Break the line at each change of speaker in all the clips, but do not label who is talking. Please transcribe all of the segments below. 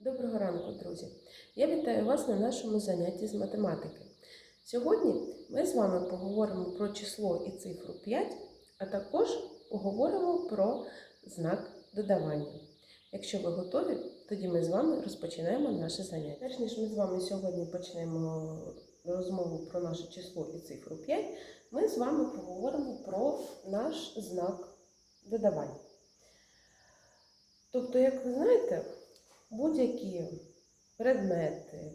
Доброго ранку, друзі! Я вітаю вас на нашому занятті з математики. Сьогодні ми з вами поговоримо про число і цифру 5, а також поговоримо про знак додавання. Якщо ви готові, тоді ми з вами розпочинаємо наше заняття. Перш ніж ми з вами сьогодні почнемо розмову про наше число і цифру 5, ми з вами поговоримо про наш знак додавання. Тобто, як ви знаєте, будь-які предмети,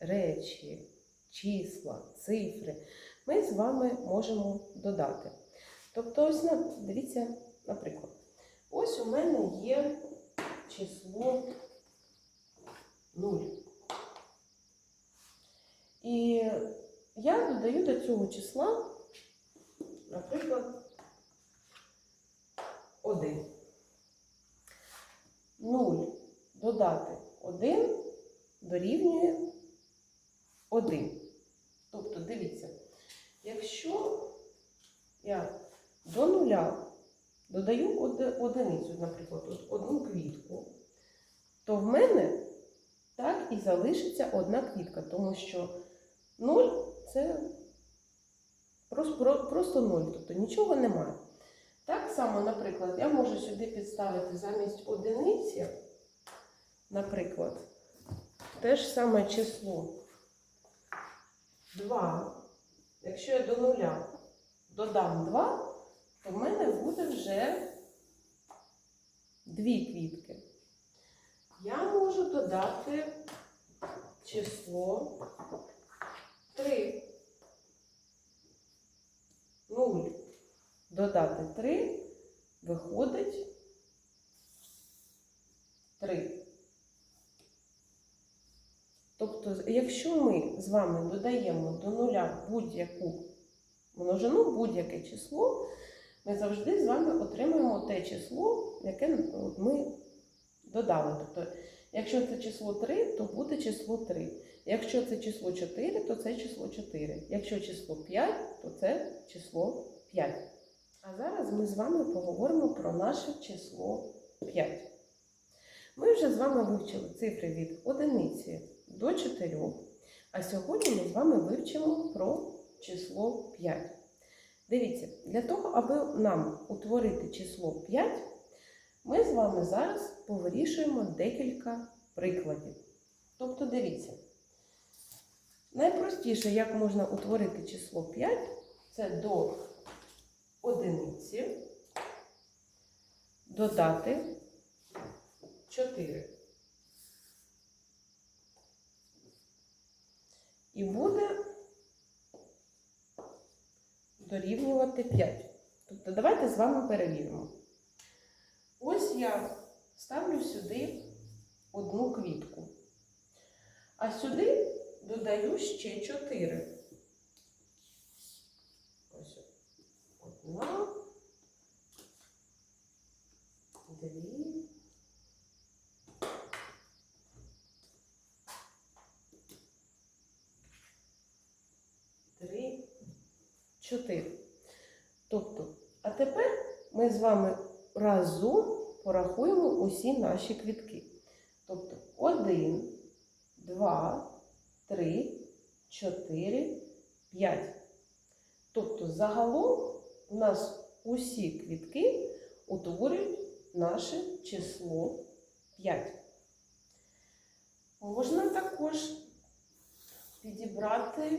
речі, числа, цифри ми з вами можемо додати. Тобто, ось дивіться, наприклад, ось у мене є число 0. І я додаю до цього числа, наприклад, 1. 0 додати 1 дорівнює 1. Тобто, дивіться, якщо я до нуля додаю одиницю, наприклад, одну квітку, то в мене так і залишиться одна квітка, тому що 0 це просто, просто 0, тобто нічого немає. Так само, наприклад, я можу сюди підставити замість одиниці, наприклад, те ж саме число 2. Якщо я до нуля додам 2, то в мене буде вже дві квітки. Я можу додати число 3. 0 додати 3 виходить 3. Тобто, якщо ми з вами додаємо до нуля будь-яку множину, будь-яке число, ми завжди з вами отримуємо те число, яке ми додали. Тобто, якщо це число 3, то буде число 3. Якщо це число 4, то це число 4. Якщо число 5, то це число 5. А зараз ми з вами поговоримо про наше число 5. Ми вже з вами вивчили цифри від 1 до 4, а сьогодні ми з вами вивчимо про число 5. Дивіться, для того, аби нам утворити число 5, ми з вами зараз повирішуємо декілька прикладів. Тобто, дивіться, найпростіше, як можна утворити число 5, це до одиниці додати 4. І буде дорівнювати 5. Тобто давайте з вами перевіримо. Ось я ставлю сюди одну квітку. А сюди додаю ще 4. Ось одна, дві. 4. Тобто, а тепер ми з вами разом порахуємо усі наші квітки. Тобто 1, 2, 3, 4, 5. Тобто, загалом у нас усі квітки утворюють наше число 5. Можна також підібрати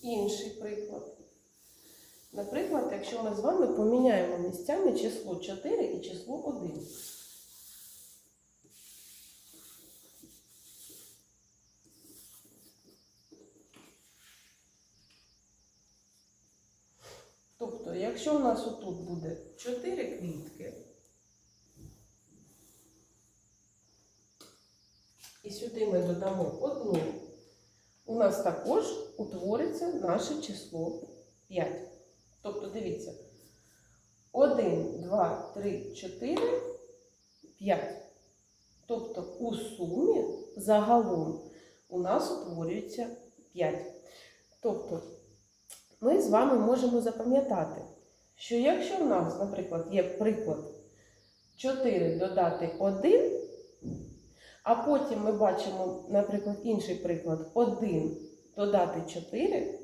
інший приклад. Наприклад, якщо ми з вами поміняємо місцями число 4 і число 1. Тобто, якщо у нас отут буде 4 квітки, і сюди ми додамо одну, у нас також утвориться наше число 5. Тобто, дивіться, 1, 2, 3, 4, 5. Тобто у сумі загалом у нас утворюється 5. Тобто ми з вами можемо запам'ятати, що якщо в нас, наприклад, є приклад 4 додати 1, А потім ми бачимо, наприклад, інший приклад: 1 додати 4,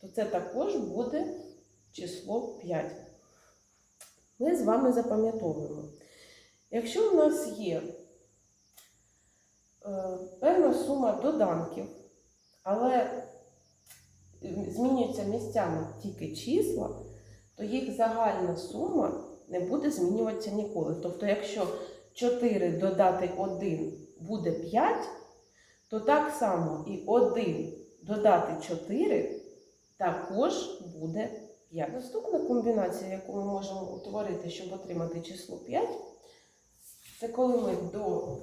то це також буде число 5. Ми з вами запам'ятовуємо. Якщо у нас є е, певна сума доданків, але змінюються місцями тільки числа, то їх загальна сума не буде змінюватися ніколи. Тобто, якщо 4 додати 1 буде 5, то так само і 1 додати 4 також буде 5. Наступна комбінація, яку ми можемо утворити, щоб отримати число 5, це коли ми до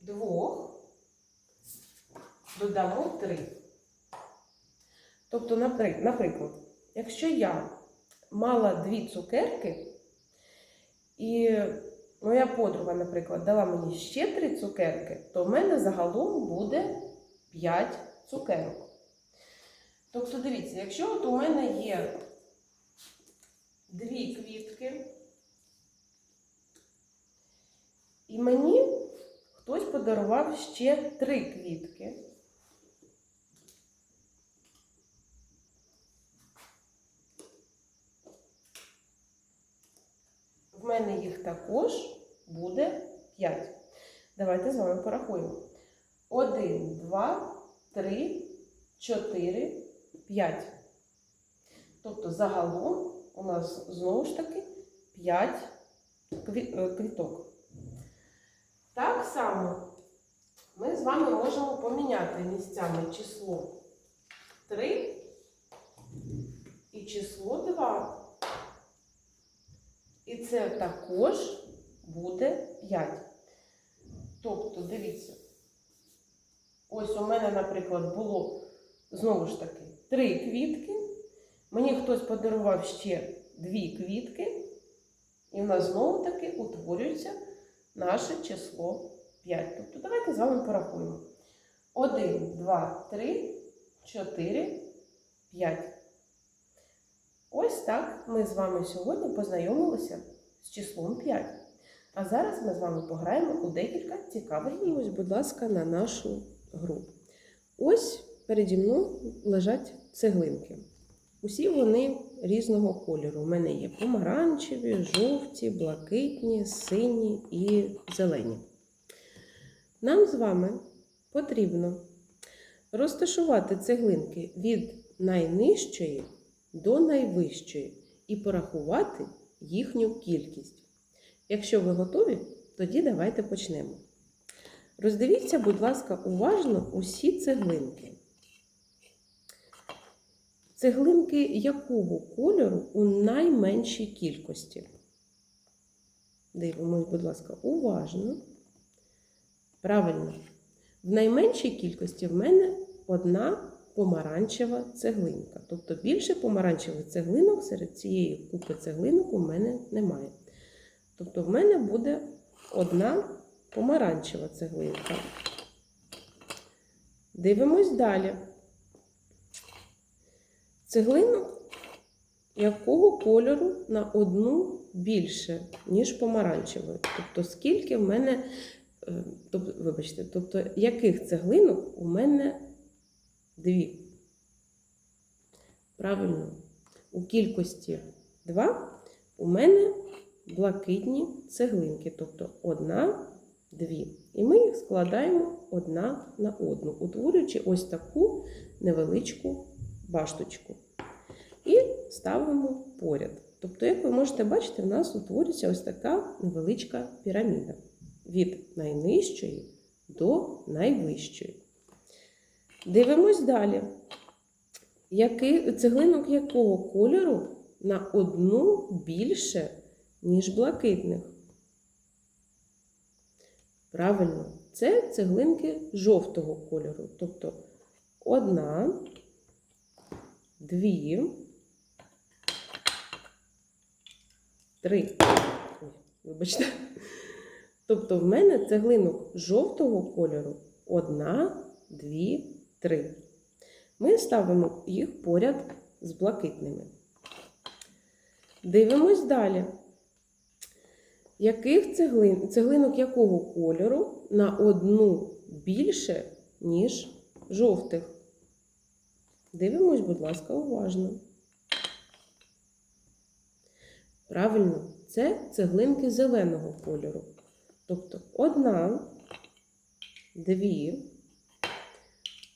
2 додамо 3. Тобто, наприклад, якщо я мала дві цукерки, і моя подруга, наприклад, дала мені ще три цукерки, то в мене загалом буде 5 цукерок. Тобто, дивіться, якщо от у мене є дві квітки, і мені хтось подарував ще три квітки. В мене їх також буде 5. Давайте з вами порахуємо. 1, 2, 3, 4, 5. Тобто загалом у нас знову ж таки 5 е, квіток. Так само ми з вами можемо поміняти місцями число 3 і число 2. І це також буде 5. Тобто, дивіться, ось у мене, наприклад, було знову ж таки 3 квітки. Мені хтось подарував ще 2 квітки, і в нас знову таки утворюється наше число 5. Тобто, давайте з вами порахуємо. 1, 2, 3, 4, 5. Ось так ми з вами сьогодні познайомилися з числом 5. А зараз ми з вами пограємо у декілька цікавих. Ось, будь ласка, на нашу гру. Ось переді мною лежать цеглинки. Усі вони різного кольору. У мене є помаранчеві, жовті, блакитні, сині і зелені. Нам з вами потрібно розташувати цеглинки від найнижчої до найвищої і порахувати їхню кількість. Якщо ви готові, тоді давайте почнемо. Роздивіться, будь ласка, уважно усі цеглинки. Цеглинки якого кольору у найменшій кількості? Дивимось, будь ласка, уважно. Правильно. В найменшій кількості в мене одна помаранчева цеглинка. Тобто більше помаранчевих цеглинок серед цієї купи цеглинок у мене немає. Тобто в мене буде одна помаранчева цеглинка. Дивимось далі. Цеглинок якого кольору на одну більше, ніж помаранчевої. Тобто, скільки в мене, тобто, вибачте, тобто, яких цеглинок у мене дві. Правильно, у кількості 2 у мене блакитні цеглинки, тобто одна, дві. І ми їх складаємо одна на одну, утворюючи ось таку невеличку башточку. І ставимо поряд. Тобто, як ви можете бачити, в нас утворюється ось така невеличка піраміда від найнижчої до найвищої. Дивимось далі. Який, цеглинок якого кольору на одну більше, ніж блакитних? Правильно, це цеглинки жовтого кольору. Тобто одна, дві, три. Вибачте. Тобто в мене цеглинок жовтого кольору одна, дві, три. Ми ставимо їх поряд з блакитними. Дивимось далі. Яких цеглин, цеглинок якого кольору на одну більше, ніж жовтих? Дивимось, будь ласка, уважно. Правильно, це цеглинки зеленого кольору. Тобто одна, дві,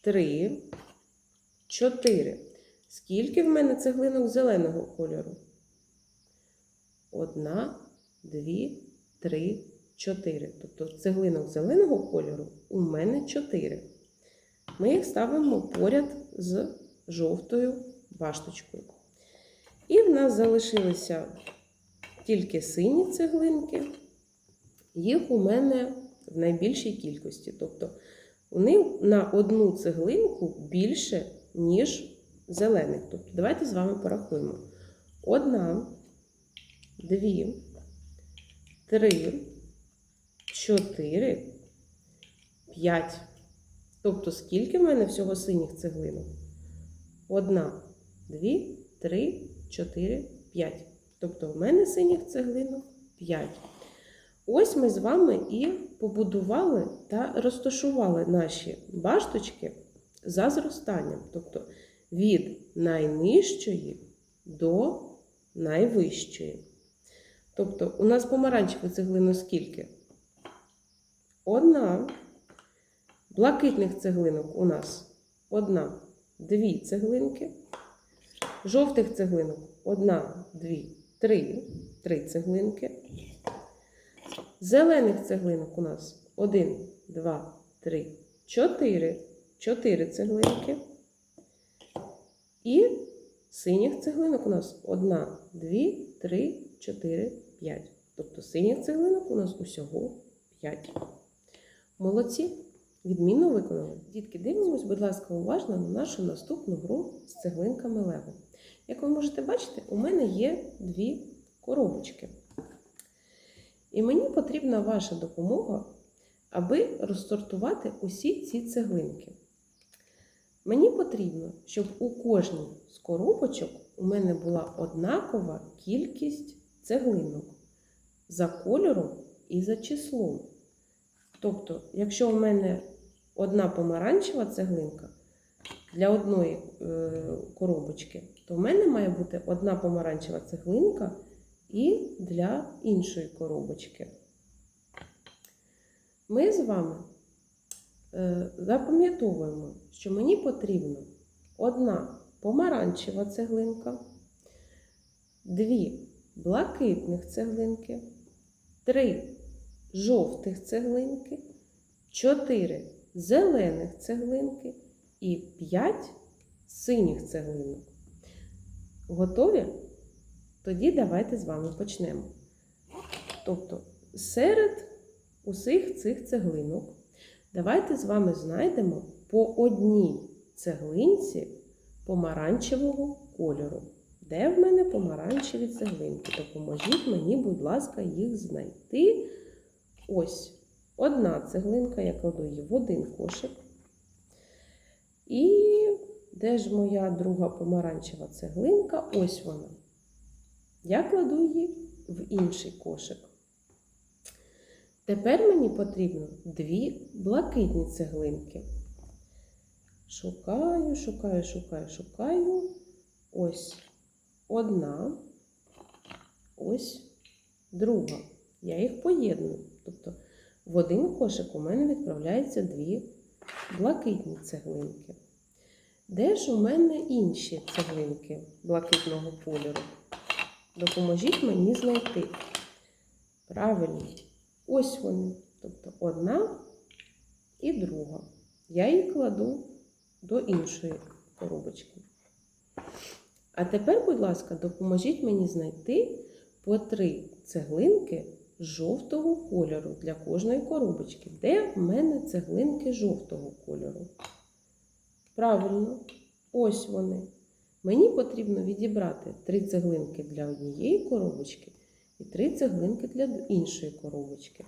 три, чотири. Скільки в мене цеглинок зеленого кольору? Одна, дві, три, чотири. Тобто цеглинок зеленого кольору у мене чотири. Ми їх ставимо поряд з жовтою башточкою. І в нас залишилися тільки сині цеглинки. Їх у мене в найбільшій кількості. Тобто вони на одну цеглинку більше, ніж зелених. Тобто, давайте з вами порахуємо. Одна, дві, три, чотири, п'ять. Тобто, скільки в мене всього синіх цеглинок? Одна, дві, три, чотири, п'ять. Тобто, в мене синіх цеглинок п'ять. Ось ми з вами і побудували та розташували наші башточки за зростанням. Тобто від найнижчої до найвищої. Тобто, у нас помаранчевих цеглинок скільки? Одна. Блакитних цеглинок у нас одна, дві цеглинки. Жовтих цеглинок одна, дві, три, три цеглинки. Зелених цеглинок у нас один, два, три, чотири. Чотири цеглинки. І синіх цеглинок у нас одна, дві, три, чотири, п'ять. Тобто синіх цеглинок у нас усього п'ять. Молодці! Відмінно виконали. Дітки, дивимось, будь ласка, уважно на нашу наступну гру з цеглинками Лего. Як ви можете бачити, у мене є дві коробочки. І мені потрібна ваша допомога, аби розсортувати усі ці цеглинки. Мені потрібно, щоб у кожній з коробочок у мене була однакова кількість цеглинок за кольором і за числом. Тобто, якщо у мене одна помаранчева цеглинка для одної е, коробочки, то в мене має бути одна помаранчева цеглинка і для іншої коробочки. Ми з вами е, запам'ятовуємо, що мені потрібна одна помаранчева цеглинка, дві блакитних цеглинки, три жовтих цеглинки, 4 зелених цеглинки і 5 синіх цеглинок. Готові? Тоді давайте з вами почнемо. Тобто, серед усіх цих цеглинок давайте з вами знайдемо по одній цеглинці помаранчевого кольору. Де в мене помаранчеві цеглинки? Допоможіть мені, будь ласка, їх знайти. Ось одна цеглинка, я кладу її в один кошик. І де ж моя друга помаранчева цеглинка? Ось вона. Я кладу її в інший кошик. Тепер мені потрібно дві блакитні цеглинки. Шукаю, шукаю, шукаю, шукаю. Ось одна, ось друга. Я їх поєдную. Тобто в один кошик у мене відправляються дві блакитні цеглинки. Де ж у мене інші цеглинки блакитного кольору? Допоможіть мені знайти. Правильно, ось вони. Тобто одна і друга. Я її кладу до іншої коробочки. А тепер, будь ласка, допоможіть мені знайти по три цеглинки жовтого кольору для кожної коробочки. Де в мене цеглинки жовтого кольору? Правильно, ось вони. Мені потрібно відібрати три цеглинки для однієї коробочки і три цеглинки для іншої коробочки.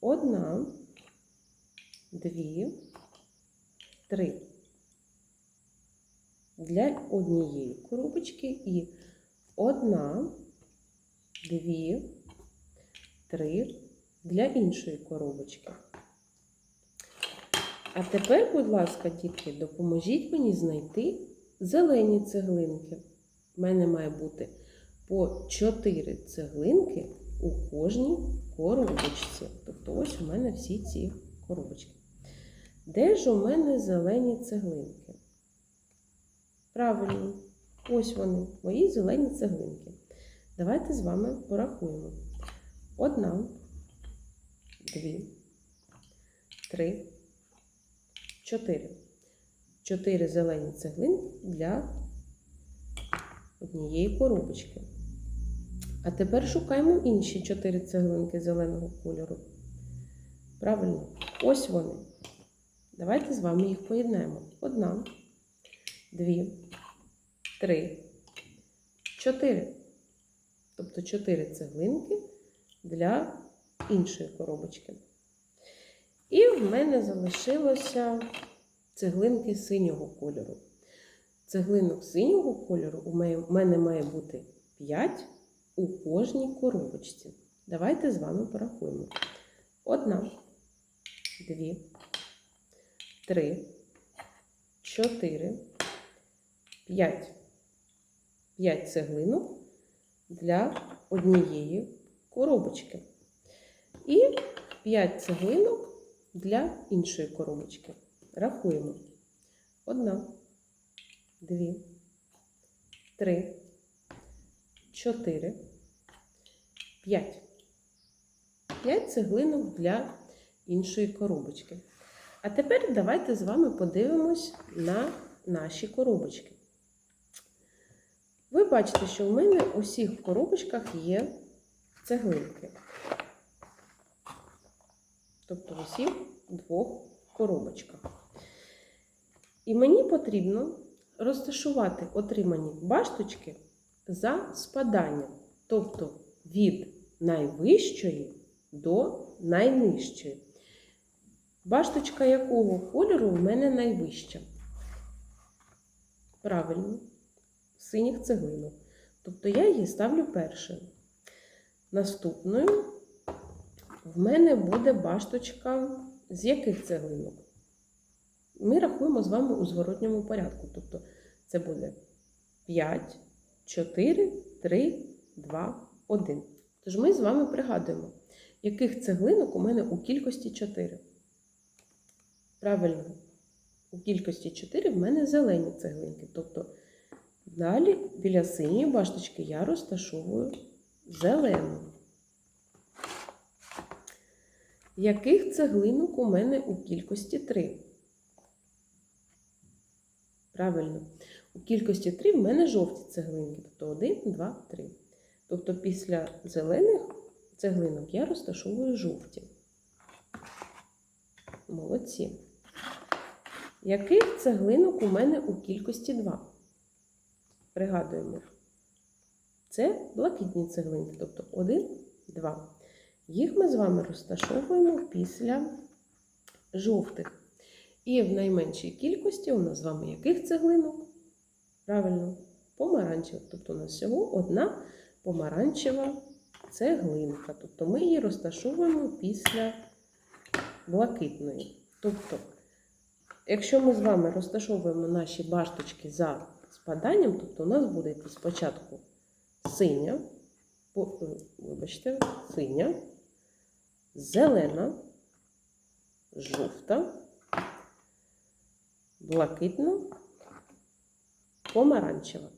Одна, дві, три. Для однієї коробочки і одна, дві, три для іншої коробочки. А тепер, будь ласка, дітки, допоможіть мені знайти зелені цеглинки. У мене має бути по 4 цеглинки у кожній коробочці. Тобто ось у мене всі ці коробочки. Де ж у мене зелені цеглинки? Правильно, ось вони, мої зелені цеглинки. Давайте з вами порахуємо. Одна, дві, три, чотири. Чотири зелені цеглинки для однієї коробочки. А тепер шукаємо інші чотири цеглинки зеленого кольору. Правильно, ось вони. Давайте з вами їх поєднаємо. Одна, дві, три, чотири. Тобто чотири цеглинки для іншої коробочки. І в мене залишилося цеглинки синього кольору. Цеглинок синього кольору у мене має бути 5 у кожній коробочці. Давайте з вами порахуємо. Одна, дві, три, чотири, п'ять. П'ять цеглинок для однієї коробочки. І 5 цеглинок для іншої коробочки. Рахуємо. Одна, дві, три, чотири, п'ять. П'ять цеглинок для іншої коробочки. А тепер давайте з вами подивимось на наші коробочки. Ви бачите, що в мене у всіх коробочках є цеглинки. Тобто в двох коробочках. І мені потрібно розташувати отримані башточки за спаданням, тобто від найвищої до найнижчої. Башточка якого кольору в мене найвища? Правильно, синіх цеглинок. Тобто я її ставлю першою. Наступною в мене буде башточка з яких цеглинок? Ми рахуємо з вами у зворотньому порядку. Тобто це буде 5, 4, 3, 2, 1. Тож ми з вами пригадуємо, яких цеглинок у мене у кількості 4. Правильно, у кількості 4 в мене зелені цеглинки. Тобто далі біля синьої башточки я розташовую зелену. Яких цеглинок у мене у кількості 3? Правильно, у кількості 3 в мене жовті цеглинки. Тобто 1, 2, 3. Тобто після зелених цеглинок я розташовую жовті. Молодці. Яких цеглинок у мене у кількості 2? Пригадуємо. Це блакитні цеглинки, тобто 1, 2. Їх ми з вами розташовуємо після жовтих. І в найменшій кількості у нас з вами яких цеглинок? Правильно, помаранчевих. Тобто у нас всього одна помаранчева цеглинка. Тобто ми її розташовуємо після блакитної. Тобто, якщо ми з вами розташовуємо наші башточки за спаданням, тобто у нас буде спочатку синя, вибачте, синя, зелена, жовта, блакитна, помаранчева.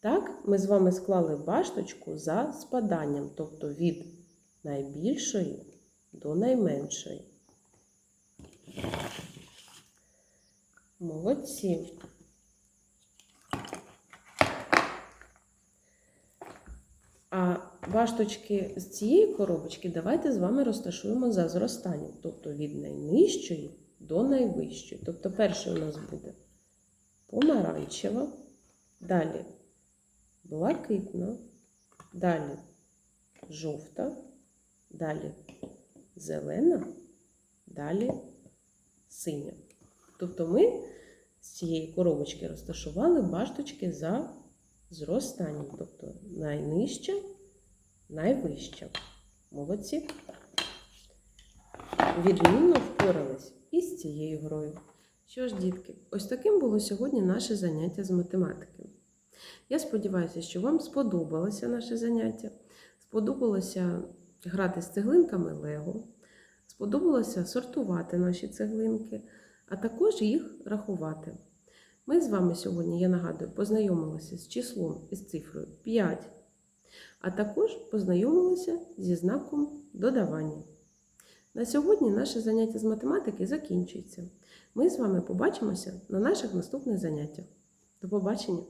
Так, ми з вами склали башточку за спаданням, тобто від найбільшої до найменшої. Молодці. А башточки з цієї коробочки давайте з вами розташуємо за зростанням, тобто від найнижчої до найвищої. Тобто перший у нас буде помаранчева, далі блакитна, далі жовта, далі зелена, далі синя. Тобто ми з цієї коробочки розташували башточки за зростанням, тобто найнижча, найвища. Молодці. Відмінно впорались із цією грою. Що ж, дітки, ось таким було сьогодні наше заняття з математики. Я сподіваюся, що вам сподобалося наше заняття. Сподобалося грати з цеглинками Лего, сподобалося сортувати наші цеглинки, а також їх рахувати. Ми з вами сьогодні, я нагадую, познайомилися з числом із цифрою 5, а також познайомилися зі знаком додавання. На сьогодні наше заняття з математики закінчується. Ми з вами побачимося на наших наступних заняттях. До побачення!